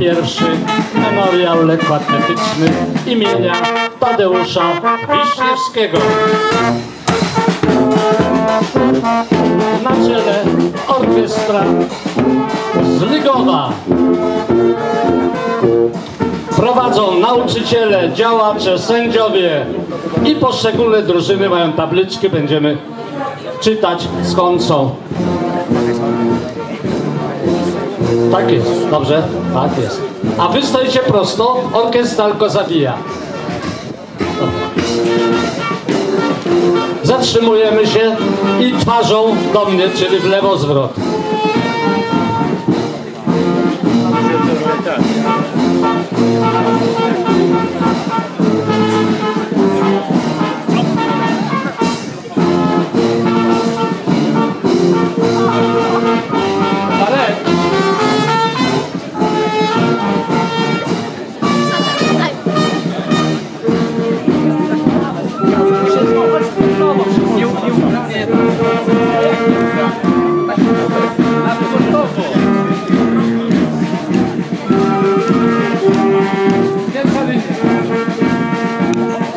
pierwszy memoriał lekkoatletyczny imienia Tadeusza Wiśniewskiego. Na czele orkiestra z Lygowa. Prowadzą nauczyciele, działacze, sędziowie i poszczególne drużyny mają tabliczki, będziemy czytać skąd są. Tak jest, dobrze? Tak jest. A wy stoicie prosto, orkiestra tylko zawija. Zatrzymujemy się i twarzą do mnie, czyli w lewo zwrot.